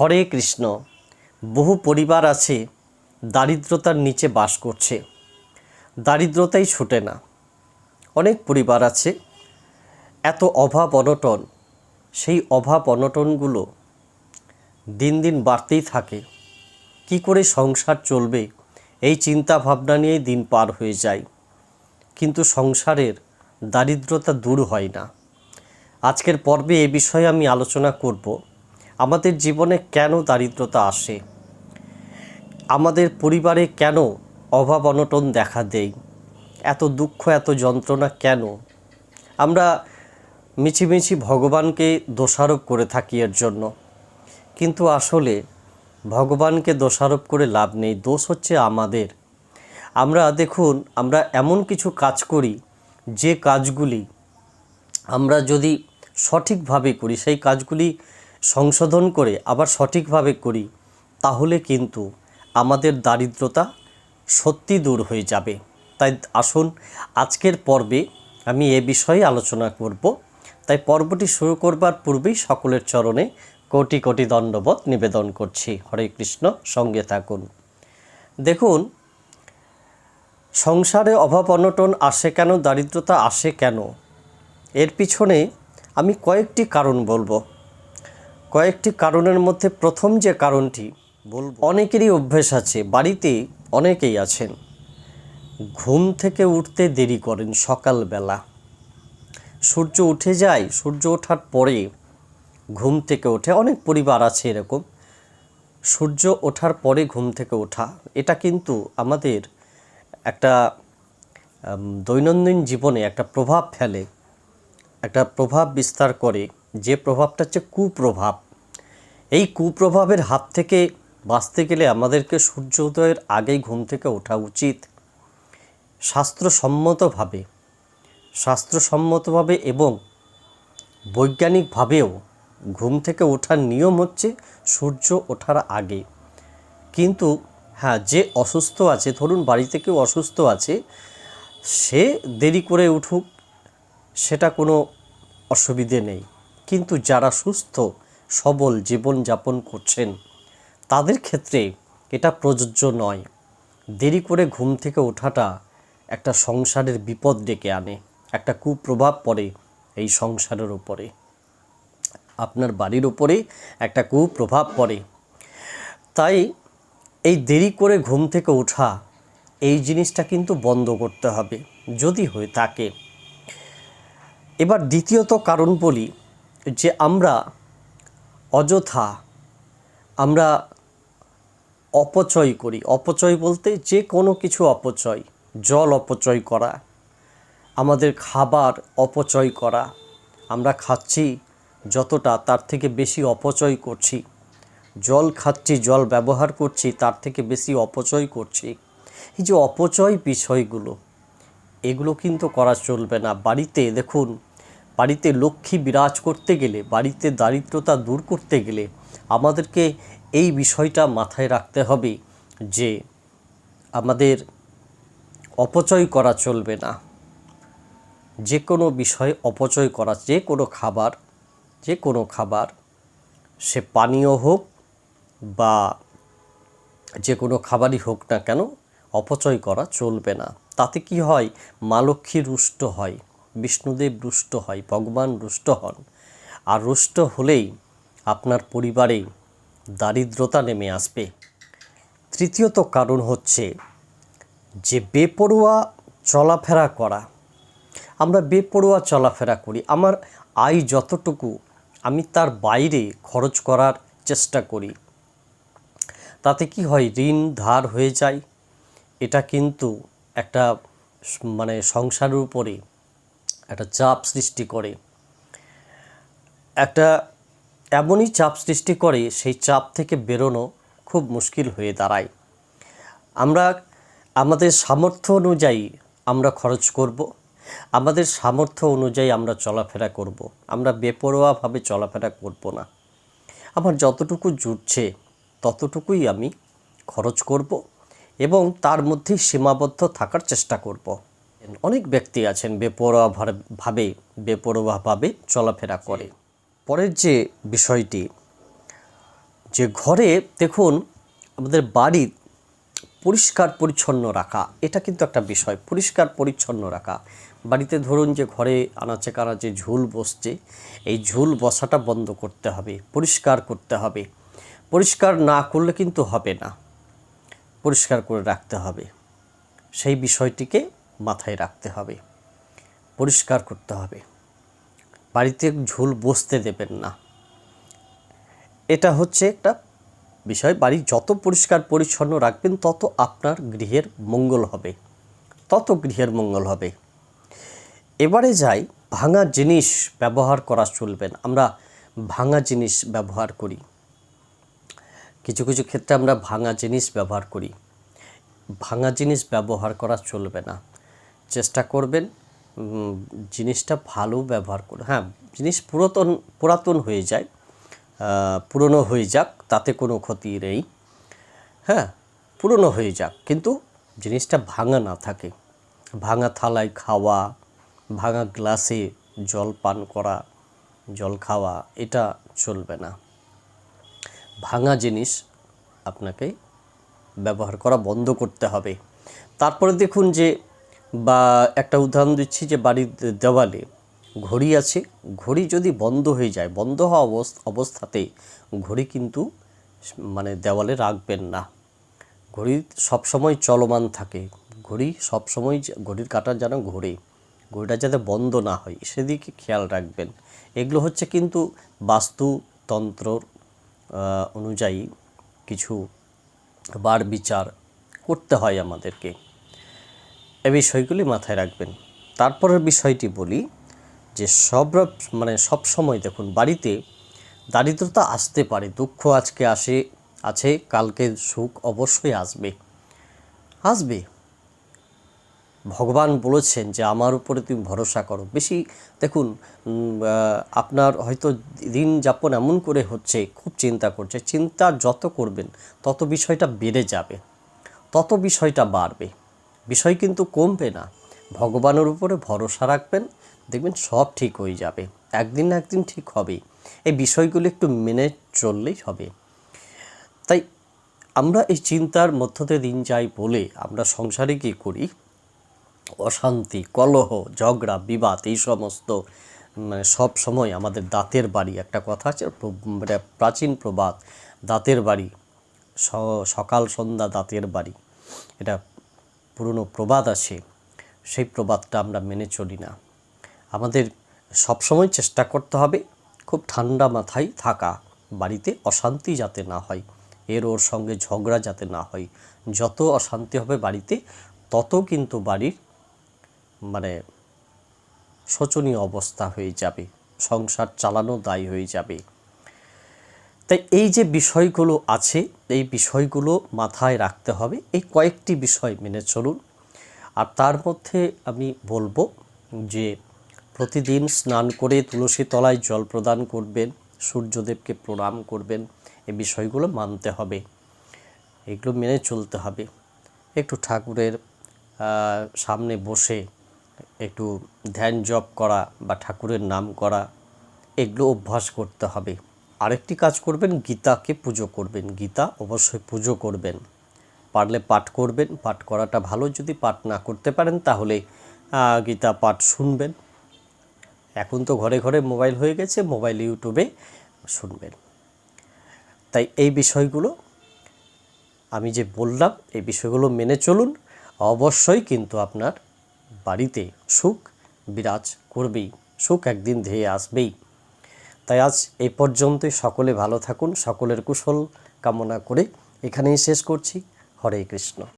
হরে কৃষ্ণ, বহু পরিবার আছে, দারিদ্রতার নিচে বাস করছে। দারিদ্রতাই ছুটে না। অনেক পরিবার আছে, এত অভাব অনটন, সেই অভাব অনটনগুলো দিন দিন বাড়তেই থাকে। কি করে সংসার চলবে, এই চিন্তা ভাবনা নিয়েই দিন পার হয়ে যায়। কিন্তু সংসারের দারিদ্রতা দূর হয় না। আজকের পর্বে এ বিষয়ে আমি আলোচনা করব। আমাদের জীবনে কেন দারিদ্রতা আসে? আমাদের পরিবারে কেন অভাব অনটন দেখা দেয়? এত দুঃখ, এত যন্ত্রণা কেন? আমরা মিছিমিছি ভগবানকে দোষারোপ করে থাকি এর জন্য। কিন্তু আসলে ভগবানকে দোষারোপ করে লাভ নেই, দোষ হচ্ছে আমাদের। আমরা দেখুন, আমরা এমন কিছু কাজ করি, যে কাজগুলি আমরা যদি সঠিকভাবে করি, সেই কাজগুলি সংশোধন করে আবার সঠিকভাবে করি, তাহলে কিন্তু আমাদের দারিদ্রতা সত্যি দূর হয়ে যাবে। তাই আসুন, আজকের পর্বে আমি এ বিষয়ে আলোচনা করব। তাই পর্বটি শুরু করবার পূর্বেই সকলের চরণে কোটি কোটি দণ্ডবত নিবেদন করছি। হরে কৃষ্ণ, সঙ্গে থাকুন। দেখুন, সংসারে অভাব অনটন আসে কেন, দারিদ্রতা আসে কেন? এর পিছনে আমি কয়েকটি কারণ বলব। কয়েকটি কারণের মধ্যে প্রথম যে কারণটি বলব। অনেকেরই অভ্যেস আছে বাড়িতে অনেকেই আছেন। ঘুম থেকে উঠতে দেরি করেন সকালবেলা। সূর্য উঠে যায় সূর্য ওঠার পরে ঘুম থেকে ওঠে অনেক পরিবার আছে এরকম। সূর্য ওঠার পরে ঘুম থেকে ওঠা এটা কিন্তু আমাদের একটা দৈনন্দিন জীবনে একটা প্রভাব ফেলে একটা প্রভাব বিস্তার করে। যে প্রভাবটা হচ্ছে কুপ্রভাব। এই কুপ্রভাবের হাত থেকে বাঁচতে গেলে আমাদেরকে সূর্যোদয়ের আগেই ঘুম থেকে ওঠা উচিত। শাস্ত্রসম্মতভাবে শাস্ত্রসম্মতভাবে এবং বৈজ্ঞানিকভাবেও ঘুম থেকে ওঠার নিয়ম হচ্ছে সূর্য ওঠার আগে। কিন্তু হ্যাঁ যে অসুস্থ আছে, ধরুন বাড়িতে কেউ অসুস্থ আছে, সে দেরি করে উঠুক, সেটা কোনো অসুবিধে নেই। কিন্তু যারা সুস্থ সবল জীবনযাপন করছেন। তাদের ক্ষেত্রে এটা প্রযোজ্য নয়। দেরি করে ঘুম থেকে ওঠাটা একটা সংসারের বিপদ ডেকে আনে, একটা কুপ্রভাব পড়ে এই সংসারের উপরে। আপনার বাড়ির উপরে একটা কুপ্রভাব পড়ে। তাই এই দেরি করে ঘুম থেকে ওঠা, এই জিনিসটা কিন্তু বন্ধ করতে হবে, যদি হয়ে থাকে। এবার দ্বিতীয়ত কারণ বলি যে আমরা অযথা আমরা অপচয় করি। অপচয় বলতে যে কোনো কিছু অপচয়, জল অপচয় করা, আমাদের খাবার অপচয় করা, আমরা খাচ্ছি যতটা তার থেকে বেশি অপচয় করছি। জল খাচ্ছি, জল ব্যবহার করছি, তার থেকে বেশি অপচয় করছি। এই যে অপচয় বিষয়গুলো, এগুলো কিন্তু করা চলবে না। বাড়িতে দেখুন বাড়িতে লক্ষ্মী বিরাজ করতে গেলে, বাড়িতে দারিদ্রতা দূর করতে গেলে আমাদেরকে এই বিষয়টা মাথায় রাখতে হবে যে আমাদের অপচয় করা চলবে না। যে কোনো বিষয়ে অপচয় করা, যে কোনো খাবার, যে কোনো খাবার সে পানীয় হোক বা যে কোনো খাবারই হোক না কেন অপচয় করা চলবে না। তাতে কি হয়? মা রুষ্ট হয়। বিষ্ণুদেব রুষ্ট হয়, ভগবান রুষ্ট হন। আর রুষ্ট হলেই আপনার পরিবারে দারিদ্রতা নেমে আসবে। তৃতীয়ত কারণ হচ্ছে যে বেপরোয়া চলাফেরা করা। আমরা বেপরোয়া চলাফেরা করি। আমার আয় যতটুকু, আমি তার বাইরে খরচ করার চেষ্টা করি। তাতে কি হয়? ঋণ ধার হয়ে যায়। এটা কিন্তু একটা মানে সংসারের উপরে একটা চাপ সৃষ্টি করে। একটা এমনই চাপ সৃষ্টি করে, সেই চাপ থেকে বেরোনো খুব মুশকিল হয়ে দাঁড়ায়। আমরা, আমাদের সামর্থ্য অনুযায়ী আমরা খরচ করব, আমাদের সামর্থ্য অনুযায়ী আমরা চলাফেরা করব, আমরা বেপরোয়াভাবে চলাফেরা করব না। আমার যতটুকু জুটছে, ততটুকুই আমি খরচ করব এবং তার মধ্যেই সীমাবদ্ধ থাকার চেষ্টা করব। অনেক ব্যক্তি আছেন বেপরোয়া ভাবে- ভাবে বেপরোয়াভাবে চলাফেরা করে। পরের যে বিষয়টি, যে ঘরে দেখুন, আমাদের বাড়ি পরিষ্কার পরিচ্ছন্ন রাখা, এটা কিন্তু একটা বিষয়, পরিষ্কার পরিচ্ছন্ন রাখা। বাড়িতে ধরুন যে ঘরে আনাচে কানাচে ঝুল বসছে, এই ঝুল বসাটা বন্ধ করতে হবে, পরিষ্কার করতে হবে। পরিষ্কার না করলে কিন্তু হবে না, পরিষ্কার করে রাখতে হবে। সেই বিষয়টিকে মাথায় রাখতে হবে, পরিষ্কার করতে হবে। বাড়িতে ঝুল বসতে দেবেন না। এটা হচ্ছে একটা বিষয়, বাড়ি যত পরিষ্কার পরিচ্ছন্ন রাখবেন, তত আপনার গৃহের মঙ্গল হবে, তত গৃহের মঙ্গল হবে। এবারে যাই, ভাঙা জিনিস ব্যবহার করা চলবেন আমরা ভাঙা জিনিস ব্যবহার করি। কিছু কিছু ক্ষেত্রে আমরা ভাঙা জিনিস ব্যবহার করি। ভাঙা জিনিস ব্যবহার করা চলবে না। চেষ্টা করবেন জিনিসটা ভালো ব্যবহার করে। হ্যাঁ জিনিস পুরাতন পুরাতন হয়ে যায় পুরনো হয়ে যাক, তাতে কোনো ক্ষতি নেই। হ্যাঁ পুরনো হয়ে যাক, কিন্তু জিনিসটা ভাঙা না থাকে। ভাঙা থালায় খাওয়া, ভাঙা গ্লাসে জল পান করা, জল খাওয়া, এটা চলবে না। ভাঙা জিনিস আপনাকে ব্যবহার করা বন্ধ করতে হবে। তারপরে দেখুন যে বা একটা উদাহরণ দিচ্ছি যে বাড়ির দেওয়ালে ঘড়ি আছে, ঘড়ি যদি বন্ধ হয়ে যায়, বন্ধ হওয়া অবস- অবস্থাতে ঘড়ি কিন্তু মানে দেওয়ালে রাখবেন না। ঘড়ি সবসময় চলমান থাকে, ঘড়ি সবসময় ঘড়ির কাঁটা যেন ঘোরে, ঘড়িটা যাতে বন্ধ না হয়, সেদিকে খেয়াল রাখবেন। এগুলো হচ্ছে কিন্তু বাস্তুতন্ত্র অনুযায়ী কিছু বার বিচার করতে হয় আমাদেরকে। এ বিষয়গুলি মাথায় রাখবেন। তারপরের বিষয়টি বলি যে সব মানে সব সময় দেখুন, বাড়িতে দারিদ্রতা আসতে পারে, দুঃখ আজকে আসে, আছে, কালকে সুখ অবশ্যই আসবে। আসবে। ভগবান বলেছেন যে আমার উপরে তুমি ভরসা করো। বেশি দেখুন আপনার হয়তো দিন যাপন এমন করে হচ্ছে, খুব চিন্তা করছে, চিন্তা যত করবেন, তত বিষয়টা বেড়ে যাবে, তত বিষয়টা বাড়বে। বিষয় কিন্তু কমবে না। ভগবানের উপরে ভরসা রাখবেন, দেখবেন সব ঠিক হয়ে যাবে। একদিন না একদিন ঠিক হবেই। এই বিষয়গুলো একটু মেনে চললেই হবে। তাই আমরা এই চিন্তার মধ্য দিয়ে দিন যাই বলে আমরা সংসারে কি করি? অশান্তি, কলহ, ঝগড়া, বিবাদ, এই সমস্ত মানে সব সময় আমাদের দাঁতের বাড়ি একটা কথা আছে মানে প্রাচীন প্রবাদ, দাঁতের বাড়ি সকাল সন্ধ্যা দাঁতের বাড়ি। এটা পুরনো প্রবাদ আছে, সেই প্রবাদটা আমরা মেনে চলি না। আমাদের সবসময় চেষ্টা করতে হবে খুব ঠান্ডা মাথায় থাকা, বাড়িতে অশান্তি যাতে না হয়, এর ওর সঙ্গে ঝগড়া যাতে না হয়। যত অশান্তি হবে বাড়িতে, তত কিন্তু বাড়ির মানে শোচনীয় অবস্থা হয়ে যাবে, সংসার চালানো দায়ী হয়ে যাবে। তাই এই যে বিষয়গুলো আছে, এই বিষয়গুলো মাথায় রাখতে হবে। এই কয়েকটি বিষয় মেনে চলুন। আর তার মধ্যে আমি বলব যে, প্রতিদিন স্নান করে তুলসী তলায় জল প্রদান করবেন, সূর্যদেবকে প্রণাম করবেন, এই বিষয়গুলো মানতে হবে। এগুলো মেনে চলতে হবে। একটু ঠাকুরের সামনে বসে একটু ধ্যান জপ করা বা ঠাকুরের নাম করা, এগুলো অভ্যাস করতে হবে। আরেকটি কাজ করবেন, গীতাকে পুজো করবেন। গীতা অবশ্যই পুজো করবেন। পারলে পাঠ করবেন, পাঠ করাটা ভালো। যদি পাঠ না করতে পারেন, তাহলে গীতা পাঠ শুনবেন। এখন তো ঘরে ঘরে মোবাইল হয়ে গেছে, মোবাইল ইউটিউবে শুনবেন। তাই এই বিষয়গুলো আমি যে বললাম, এই বিষয়গুলো মেনে চলুন। অবশ্যই কিন্তু আপনার বাড়িতে সুখ বিরাজ করবেই। সুখ একদিন ধেয়ে আসবেই। তাই আজ এই পর্যন্তই। সকলে ভালো থাকুন, সকলের কুশল কামনা করে এখানেই শেষ করছি। হরে কৃষ্ণ।